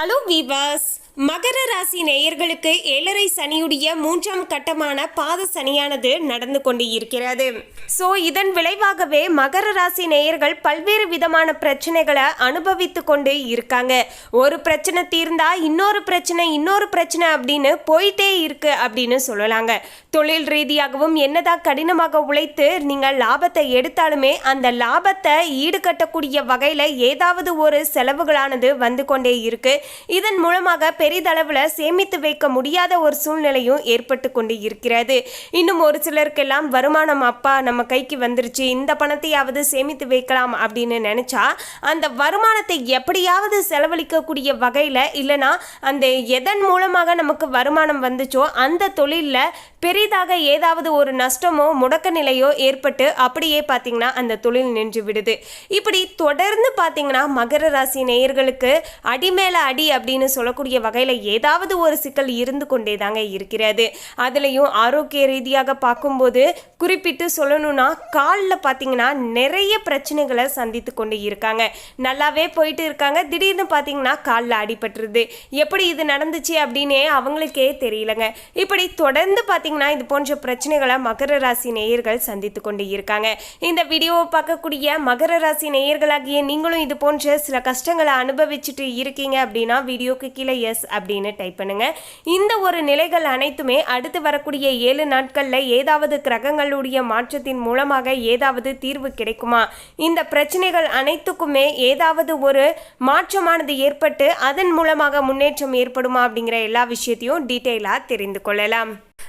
Hello வீவாஸ் மகர ராசி நேயர்களுக்கு ஏழரை சனியுடைய மூன்றாம் கட்டமான பாத சனியானது நடந்து கொண்டு இருக்கிறது ஸோ இதன் விளைவாகவே மகர ராசி நேயர்கள் பல்வேறு விதமான பிரச்சனைகளை அனுபவித்து கொண்டு இருக்காங்க. ஒரு பிரச்சனை தீர்ந்தா இன்னொரு பிரச்சனை இன்னொரு பிரச்சனை அப்படின்னு போயிட்டே இருக்கு அப்படின்னு சொல்லலாங்க. தொழில் ரீதியாகவும் என்னதான் கடினமாக உழைத்து நீங்கள் லாபத்தை எடுத்தாலுமே அந்த லாபத்தை ஈடுகட்டக்கூடிய வகையில் ஏதாவது ஒரு செலவுகளானது வந்து கொண்டே இருக்கு. இதன் மூலமாக பெரிதளவில் சேமித்து வைக்க முடியாத ஒரு சூழ்நிலையும் ஏற்பட்டு கொண்டு இருக்கிறது. இன்னும் ஒரு சிலருக்கெல்லாம் வருமானம் அப்பா நம்ம கைக்கு வந்துருச்சு இந்த பணத்தையாவது சேமித்து வைக்கலாம் அப்படின்னு நினச்சா அந்த வருமானத்தை எப்படியாவது செலவழிக்கக்கூடிய வகையில் இல்லைனா அந்த எதன் மூலமாக நமக்கு வருமானம் வந்துச்சோ அந்த தொழிலில் பெரிதாக ஏதாவது ஒரு நஷ்டமோ முடக்க நிலையோ ஏற்பட்டு அப்படியே பார்த்தீங்கன்னா அந்த தொழில் நின்று விடுது. இப்படி தொடர்ந்து பார்த்தீங்கன்னா மகர ராசி நேயர்களுக்கு அடி மேலே அடி அப்படின்னு சொல்லக்கூடிய வகையில் ஏதாவது ஒரு சிக்கல் இருந்து கொண்டே தாங்க இருக்கிறது. அதுலேயும் ஆரோக்கிய ரீதியாக பார்க்கும்போது குறிப்பிட்டு சொல்லணும்னா காலில் பார்த்தீங்கன்னா நிறைய பிரச்சனைகளை சந்தித்து கொண்டு இருக்காங்க. நல்லாவே போயிட்டு இருக்காங்க. திடீர்னு பார்த்தீங்கன்னா காலில் அடிபட்டுருது. எப்படி இது நடந்துச்சு அப்படின்னே அவங்களுக்கே தெரியலங்க. இப்படி தொடர்ந்து பார்த்தீங்கன்னா இது போன்ற பிரச்சனைகளை மகர ராசி நேயர்கள் சந்தித்து கொண்டு இருக்காங்க. இந்த வீடியோவை பார்க்கக்கூடிய மகர ராசி நேயர்களாகிய நீங்களும் இது போன்ற சில கஷ்டங்களை அனுபவிச்சுட்டு இருக்கீங்க அப்படின்னா வீடியோக்கு கீழே எஸ் அப்படின்னு டைப் பண்ணுங்க. இந்த ஒரு நிலைகள் அனைத்துமே அடுத்து வரக்கூடிய ஏழு நாட்களில் ஏதாவது கிரகங்களுடைய மாற்றத்தின் மூலமாக ஏதாவது தீர்வு கிடைக்குமா? இந்த பிரச்சனைகள் அனைத்துக்குமே ஏதாவது ஒரு மாற்றமானது ஏற்பட்டு அதன் மூலமாக முன்னேற்றம் ஏற்படுமா அப்படிங்கிற எல்லா விஷயத்தையும் டீட்டெயிலாக தெரிந்து கொள்ளலாம்.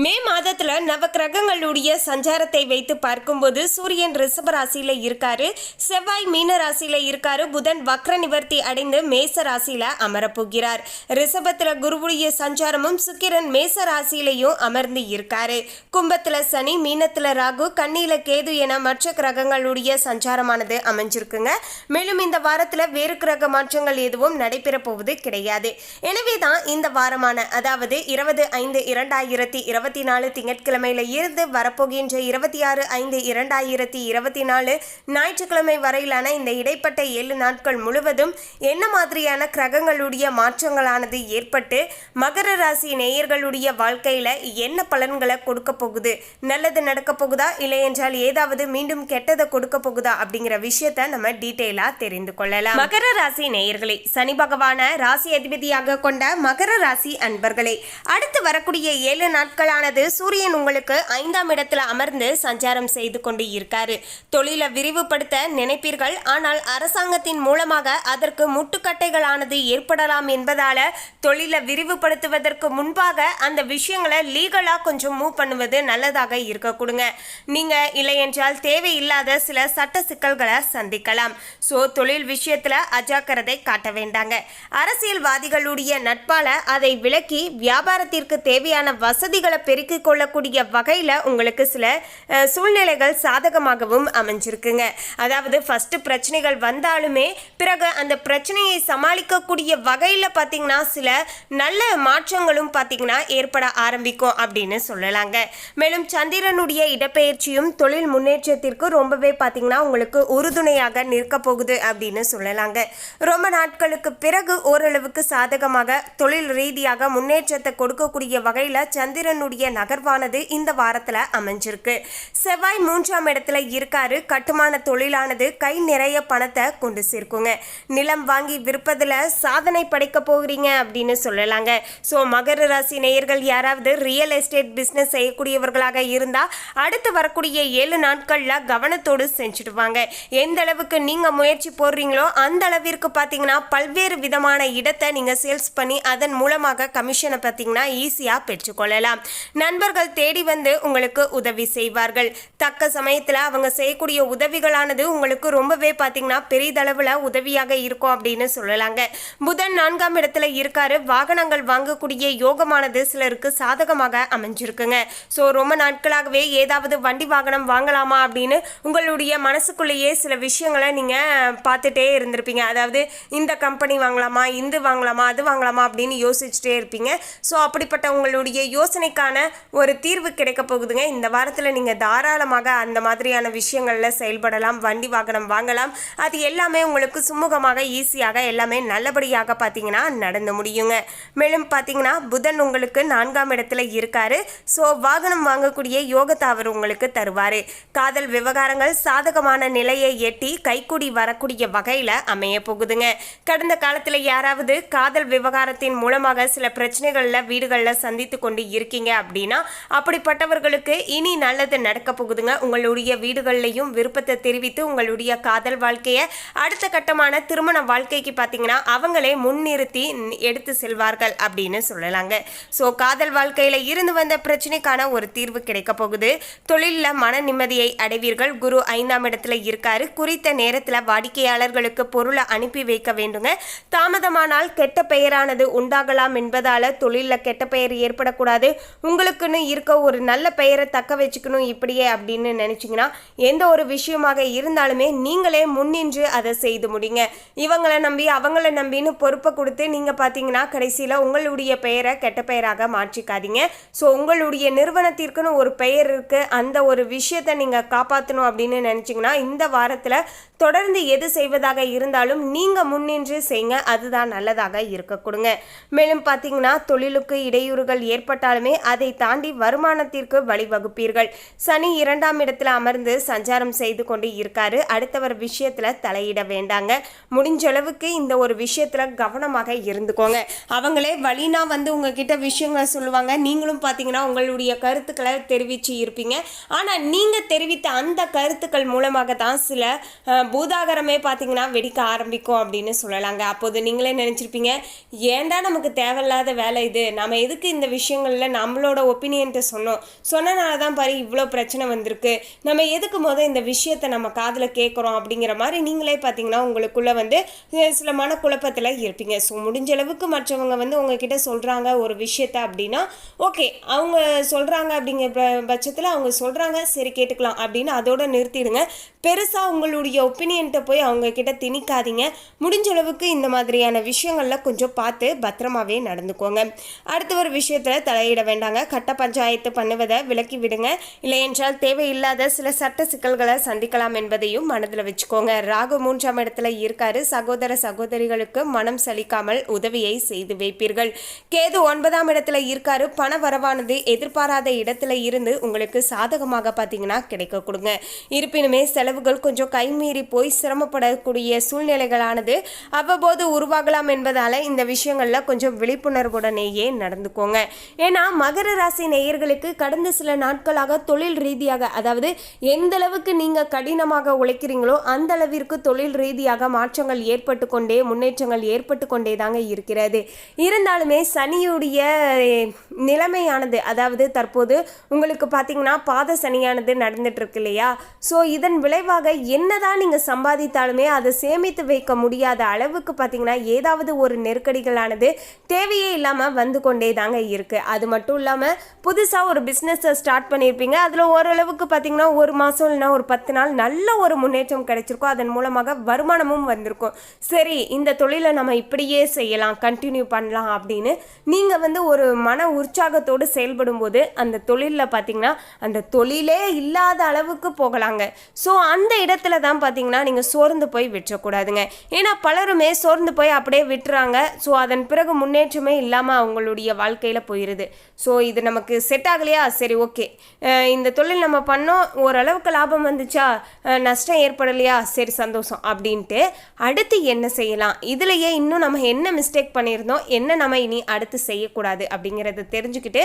மே மாதத்தில் நவக்கிரகங்களுடைய சஞ்சாரத்தை வைத்து பார்க்கும்போது சூரியன் ரிஷப ராசியில் இருக்காரு. செவ்வாய் மீன ராசியில் இருக்காரு. புதன் வக்ர நிவர்த்தி அடைந்து மேச ராசியில் அமரப்போகிறார் ரிஷபத்தில் குருவுடைய சஞ்சாரமும் சுக்கிரன் மேச ராசியிலையும் அமர்ந்து இருக்காரு. கும்பத்தில் சனி மீனத்தில் ராகு கண்ணியில் கேது என மற்ற கிரகங்களுடைய சஞ்சாரமானது அமைஞ்சிருக்குங்க. மேலும் இந்த வாரத்தில் வேறு கிரக மாற்றங்கள் எதுவும் நடைபெற போவது கிடையாது. எனவே தான் இந்த வாரமான அதாவது இருபது ஐந்து இரண்டாயிரத்தி இருபது இருபத்தி நாலு திங்கட்கிழமையில இருந்து வரப்போகின்ற இருபத்தி ஆறு ஐந்து இரண்டாயிரத்தி இருபத்தி நாலு ஞாயிற்றுக்கிழமை வரையிலான இந்த இடைப்பட்ட ஏழு நாட்கள் முழுவதும் என்ன மாதிரியான கிரகங்களுடைய மாற்றங்களானது ஏற்பட்டு மகர ராசி நேயர்களுடைய வாழ்க்கையில என்ன பலன்களை கொடுக்க போகுது? நல்லது நடக்க போகுதா? இல்லை என்றால் ஏதாவது மீண்டும் கெட்டதை கொடுக்க போகுதா? அப்படிங்கிற விஷயத்த நம்ம டீட்டெயிலா தெரிந்து கொள்ளலாம். மகர ராசி நேயர்களே சனி பகவான ராசி அதிபதியாக கொண்ட மகர ராசி அன்பர்களே அடுத்து வரக்கூடிய ஏழு நாட்களானது சூரியன் உங்களுக்கு ஐந்தாம் இடத்துல அமர்ந்து சஞ்சாரம் செய்து கொண்டு இருக்காரு. தொழிலை விரிவுபடுத்த நினைப்பீர்கள். ஆனால் அரசாங்கத்தின் மூலமாக அதற்கு முட்டுக்கட்டைகளானது ஏற்படலாம் என்பதால தொழிலை விரிவுபடுத்துவதற்கு முன்பாக அந்த விஷயங்களை லீகலா கொஞ்சம் மூவ் பண்ணுவது நல்லதாக இருக்க கொடுங்க. நீங்க இல்லை என்றால் தேவையில்லாத சில சட்ட சிக்கல்களை சந்திக்கலாம். ஸோ தொழில் விஷயத்துல அஜாக்கிரதை காட்ட வேண்டாங்க. அரசியல்வாதிகளுடைய நட்பால அதை விலக்கி வியாபாரத்திற்கு தேவையான வசதிகளை பெருக்கிக் கொள்ளக்கூடிய வகையில் உங்களுக்கு சில சூழ்நிலைகள் சாதகமாகவும் அமைஞ்சிருக்குங்க. அதாவது ஃபர்ஸ்ட் பிரச்சனைகள் வந்தாலுமே பிறகு அந்த பிரச்சனையை சமாளிக்கக்கூடிய வகையில் பார்த்தீங்கன்னா சில நல்ல மாற்றங்களும் பார்த்தீங்கன்னா ஏற்பட ஆரம்பிக்கும் அப்படின்னு சொல்லலாங்க. மேலும் சந்திரனுடைய இடப்பெயர்ச்சியும் தொழில் முன்னேற்றத்திற்கு ரொம்பவே பார்த்தீங்கன்னா உங்களுக்கு உறுதுணையாக நிற்க போகுது அப்படின்னு சொல்லலாங்க. ரொம்ப நாட்களுக்கு பிறகு ஓரளவுக்கு சாதகமாக தொழில் ரீதியாக முன்னேற்றத்தை கொடுக்கக்கூடிய வகையில் சந்திரனுடைய நகர்வானது இந்த வாரத்தில் அமைஞ்சிருக்கு. செவ்வாய் மூன்றாம் இடத்துல இருக்காரு. கட்டுமான தொழிலானது கை நிறைய பணத்தை கொண்டு சேர்க்குங்க. நிலம் வாங்கி விற்பதில் சாதனை படைக்க போகிறீங்க அப்படின்னு சொல்லலாங்க. ஸோ மகர ராசி நேயர்கள் யாராவது ரியல் எஸ்டேட் பிஸ்னஸ் செய்யக்கூடியவர்களாக இருந்தால் அடுத்து வரக்கூடிய ஏழு நாட்களில் கவனத்தோடு செஞ்சுடுவாங்க எந்த அளவுக்கு நீங்கள் முயற்சி போடுறீங்களோ அந்த அளவிற்கு பார்த்தீங்கன்னா பல்வேறு விதமான இடத்தை நீங்கள் சேல்ஸ் பண்ணி அதன் மூலமாக கமிஷனை பார்த்தீங்கன்னா ஈஸியாக பெற்றுக்கொள்ளலாம். நண்பர்கள் தேடி வந்து உங்களுக்கு உதவி செய்வார்கள். தக்க சமயத்தில் அவங்க செய்யக்கூடிய உதவிகளானது உங்களுக்கு ரொம்பவே பார்த்தீங்கன்னா பெரிதளவில் உதவியாக இருக்கும் அப்படின்னு சொல்லலாங்க. புதன் நான்காம் இடத்துல இருக்காரு. வாகனங்கள் வாங்கக்கூடிய யோகமானது சிலருக்கு சாதகமாக அமைஞ்சிருக்குங்க. ஸோ ரொம்ப நாட்களாகவே ஏதாவது வண்டி வாகனம் வாங்கலாமா அப்படின்னு உங்களுடைய மனசுக்குள்ளேயே சில விஷயங்களை நீங்கள் பார்த்துட்டே இருந்திருப்பீங்க. அதாவது இந்த கம்பெனி வாங்கலாமா இந்த வாங்கலாமா அது வாங்கலாமா அப்படின்னு யோசிச்சுட்டே இருப்பீங்க. ஸோ அப்படிப்பட்ட உங்களுடைய யோசனைக்கான பிரச்சனைக்கான ஒரு தீர்வு கிடைக்க போகுதுங்க. இந்த வாரத்தில் நீங்கள் தாராளமாக அந்த மாதிரியான விஷயங்களில் செயல்படலாம் வண்டி வாகனம் வாங்கலாம். அது எல்லாமே உங்களுக்கு சுமூகமாக ஈஸியாக எல்லாமே நல்லபடியாக பார்த்தீங்கன்னா நடந்து முடியுங்க. மேலும் பார்த்தீங்கன்னா புதன் உங்களுக்கு நான்காம் இடத்துல இருக்காரு. ஸோ வாகனம் வாங்கக்கூடிய யோகத்தை அவர் உங்களுக்கு தருவார். காதல் விவகாரங்கள் சாதகமான நிலையை எட்டி கைக்கூடி வரக்கூடிய வகையில் அமைய போகுதுங்க. கடந்த காலத்தில் யாராவது காதல் விவகாரத்தின் மூலமாக சில பிரச்சனைகளில் வீடுகளில் சந்தித்து கொண்டு இருக்கீங்க. அப்படின்னா அப்படிப்பட்டவர்களுக்கு இனி நல்லது நடக்க போகுதுங்க. உங்களுடைய வீடுகள்லையும் விருப்பத்தை தெரிவித்து உங்களுடைய காதல் வாழ்க்கையை அடுத்த கட்டமான திருமண வாழ்க்கைக்கு பார்த்தீங்கன்னா அவங்களே முன்னிறுத்தி எடுத்து செல்வார்கள் அப்படின்னு சொல்லலாங்க. ஸோ காதல் வாழ்க்கையில் இருந்து வந்த பிரச்சனைக்கான ஒரு தீர்வு கிடைக்க போகுது. தொழிலில் மன நிம்மதியை அடைவீர்கள். குரு ஐந்தாம் இடத்துல இருக்காரு. குறித்த நேரத்தில் வாடிக்கையாளர்களுக்கு பொருளை அனுப்பி வைக்க வேண்டுங்க. தாமதமானால் கெட்ட பெயரானது உண்டாகலாம் என்பதால தொழிலில் கெட்ட பெயர் ஏற்படக்கூடாது. உங்களுக்குன்னு இருக்க ஒரு நல்ல பெயரை தக்க வச்சுக்கணும் இப்படியே அப்படின்னு நினச்சிங்கன்னா எந்த ஒரு விஷயமாக இருந்தாலுமே நீங்களே முன்னின்று அதை செய்து முடிங்க. இவங்களை நம்பி அவங்கள நம்பின்னு பொறுப்பை கொடுத்து நீங்கள் பார்த்தீங்கன்னா கடைசியில் உங்களுடைய பெயரை கெட்ட பெயராக மாற்றிக்காதீங்க. ஸோ உங்களுடைய நிறுவனத்திற்குன்னு ஒரு பெயர் இருக்குது அந்த ஒரு விஷயத்தை நீங்கள் காப்பாற்றணும் அப்படின்னு நினச்சிங்கன்னா இந்த வாரத்தில் தொடர்ந்து எது செய்வதாக இருந்தாலும் நீங்கள் முன்னின்று செய்யுங்க அதுதான் நல்லதாக இருக்க கொடுங்க. மேலும் பார்த்தீங்கன்னா தொழிலுக்கு இடையூறுகள் ஏற்பட்டாலுமே அதை தாண்டி வருமானத்திற்கு வழிவகுப்பீர்கள். சனி இரண்டாம் இடத்துல அமர்ந்து சஞ்சாரம் செய்து கொண்டு இருக்காரு. அடுத்தவர் விஷயத்துல தலையிட வேண்டாங்க. முடிஞ்ச அளவுக்கு இந்த ஒரு விஷயத்துல கவனமாக இருந்துக்கோங்க. அவங்களே வழினா வந்து உங்ககிட்ட விஷயங்களை சொல்லுவாங்க. நீங்களும் பார்த்தீங்கன்னா உங்களுடைய கருத்துக்களை தெரிவித்து இருப்பீங்க. ஆனால் நீங்கள் தெரிவித்த அந்த கருத்துக்கள் மூலமாக தான் சில பூதாகரமே பார்த்தீங்கன்னா வெடிக்க ஆரம்பிக்கும் அப்படின்னு சொல்லலாங்க. அப்போது நீங்களே நினச்சிருப்பீங்க ஏன்டா நமக்கு தேவையில்லாத வேலை இது? நம்ம எதுக்கு இந்த விஷயங்களில் நம்மளோட ஒப்பீனியன்ட்டு சொன்னோம். சொன்னனால தான் பாரு இவ்வளோ பிரச்சனை வந்திருக்கு. நம்ம எதுக்கு மொதல் இந்த விஷயத்தை நம்ம காதில் கேட்குறோம் அப்படிங்கிற மாதிரி நீங்களே பார்த்தீங்கன்னா உங்களுக்குள்ளே வந்து சில மனக்குழப்பத்தில் இருப்பீங்க. ஸோ முடிஞ்ச அளவுக்கு மற்றவங்க வந்து உங்ககிட்ட சொல்கிறாங்க ஒரு விஷயத்த அப்படின்னா ஓகே அவங்க சொல்கிறாங்க அப்படிங்கிற ப- பட்சத்தில் அவங்க சொல்கிறாங்க சரி கேட்டுக்கலாம் அப்படின்னு அதோட நிறுத்திடுங்க. பெருசாக உங்களுடைய ஒப்பீனியன்ட்டை போய் அவங்க கிட்ட திணிக்காதீங்க. முடிஞ்ச அளவுக்கு இந்த மாதிரியான விஷயங்களில் கொஞ்சம் பார்த்து பத்திரமாவே நடந்துக்கோங்க. அடுத்த ஒரு விஷயத்தில் தலையிட வேண்டாங்க. கட்ட பஞ்சாயத்து பண்ணுவதை விலக்கி விடுங்க. இல்லையென்றால் தேவையில்லாத சில சட்ட சிக்கல்களை சந்திக்கலாம் என்பதையும் மனதில் வச்சுக்கோங்க. ராகு மூன்றாம் இடத்துல இருக்காரு. சகோதர சகோதரிகளுக்கு மனம் சலிக்காமல் உதவியை செய்து வைப்பீர்கள். கேது ஒன்பதாம் இடத்துல இருக்காரு. பண வரவானது எதிர்பாராத இடத்துல இருந்து உங்களுக்கு சாதகமாக பார்த்தீங்கன்னா கிடைக்க கொடுங்க. இருப்பினுமே செலவுகள் கொஞ்சம் கைமீறி போய் சிரமப்படக்கூடிய சூழ்நிலைகளானது அவ்வப்போது உருவாகலாம் என்பதால இந்த விஷயங்கள்ல கொஞ்சம் விழிப்புணர்வுடனேயே நடந்துக்கோங்க. ஏன்னா மகர ராசி நேயர்களுக்கு கடந்த சில நாட்களாக தொழில் ரீதியாக அதாவது எந்த அளவுக்கு நீங்க கடினமாக உழைக்கிறீங்களோ அந்த அளவிற்கு தொழில் ரீதியாக மாற்றங்கள் ஏற்பட்டு கொண்டே முன்னேற்றங்கள் ஏற்பட்டு கொண்டே தாங்க இருக்கிறது. இருந்தாலுமே சனியுடைய நிலைமையானது அதாவது தற்போது உங்களுக்கு பார்த்தீங்கன்னா பாத சனியானது நடந்துட்டு இருக்கு இல்லையா? ஸோ இதன் விளைவாக என்னதான் நீங்கள் சம்பாதித்தாலுமே அதை சேமித்து வைக்க முடியாத அளவுக்கு பார்த்தீங்கன்னா ஏதாவது ஒரு நெருக்கடிகளானது தேவையே இல்லாமல் வந்து கொண்டே தாங்க இருக்குது அது மட்டும் இல்லாமல் புதுசாக ஒரு பிஸ்னஸை ஸ்டார்ட் பண்ணியிருப்பீங்க அதில் ஓரளவுக்கு பார்த்தீங்கன்னா ஒரு மாதம் இல்லைன்னா ஒரு பத்து நாள் நல்ல ஒரு முன்னேற்றம் கிடைச்சிருக்கும். அதன் மூலமாக வருமானமும் வந்திருக்கும். சரி இந்த தொழிலை நம்ம இப்படியே செய்யலாம் கண்டினியூ பண்ணலாம் அப்படின்னு நீங்கள் வந்து ஒரு மன உற்சாகத்தோடு செயல்படும் போது அந்த தொழிலில் பார்த்தீங்கன்னா அந்த தொழிலே இல்லாத அளவுக்கு போகலாங்க. ஸோ அந்த இடத்துல தான் பார்த்தீங்கன்னா நீங்கள் சோர்ந்து போய் விட்டுறக்கூடாதுங்க. ஏன்னா பலருமே சோர்ந்து போய் அப்படியே விட்டுறாங்க. ஸோ அதன் பிறகு முன்னேற்றமே இல்லாமல் அவங்களுடைய வாழ்க்கையில் போயிடுது ஸோ இது நமக்கு செட் ஆகலையா? சரி ஓகே இந்த தொழில் நம்ம பண்ணோம். ஓரளவுக்கு லாபம் வந்துச்சா? நஷ்டம் ஏற்படலையா? சரி சந்தோஷம் அப்படின்ட்டு அடுத்து என்ன செய்யலாம்? இதுலேயே இன்னும் நம்ம என்ன மிஸ்டேக் பண்ணியிருந்தோம்? என்ன நம்ம இனி அடுத்து செய்யக்கூடாது? அப்படிங்கிறத தெரிஞ்சுக்கிட்டு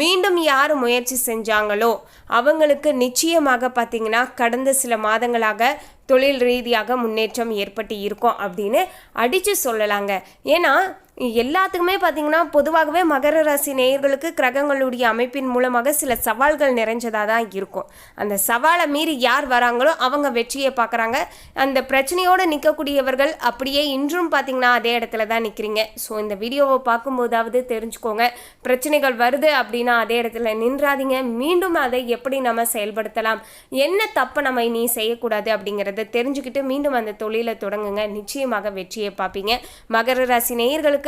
மீண்டும் யார் முயற்சி செஞ்சாங்களோ அவங்களுக்கு நிச்சயமாக பார்த்தீங்கன்னா கடந்த சில மாதங்களாக தொழில் ரீதியாக முன்னேற்றம் ஏற்பட்டு இருக்கும் அப்படின்னு அடித்து சொல்லலாங்க. ஏன்னா எல்லாத்துக்குமே பார்த்தீங்கன்னா பொதுவாகவே மகர ராசி நேயர்களுக்கு கிரகங்களுடைய அமைப்பின் மூலமாக சில சவால்கள் நிறைஞ்சதாக தான் இருக்கும். அந்த சவாலை மீறி யார் வராங்களோ அவங்க வெற்றியை பார்க்குறாங்க. அந்த பிரச்சனையோடு நிற்கக்கூடியவர்கள் அப்படியே இன்றும் பார்த்தீங்கன்னா அதே இடத்துல தான் நிற்கிறீங்க. ஸோ இந்த வீடியோவை பார்க்கும்போதாவது தெரிஞ்சுக்கோங்க. பிரச்சனைகள் வருது அப்படின்னா அதே இடத்துல நின்றாதீங்க. மீண்டும் அதை எப்படி நம்ம செயல்படுத்தலாம்? என்ன தப்பை நம்ம இனி செய்யக்கூடாது அப்படிங்கிறத தெரிஞ்சுக்கிட்டு மீண்டும் அந்த தொழிலை தொடங்குங்க. நிச்சயமாக வெற்றியை பார்ப்பீங்க. மகர ராசி நேயர்களுக்கு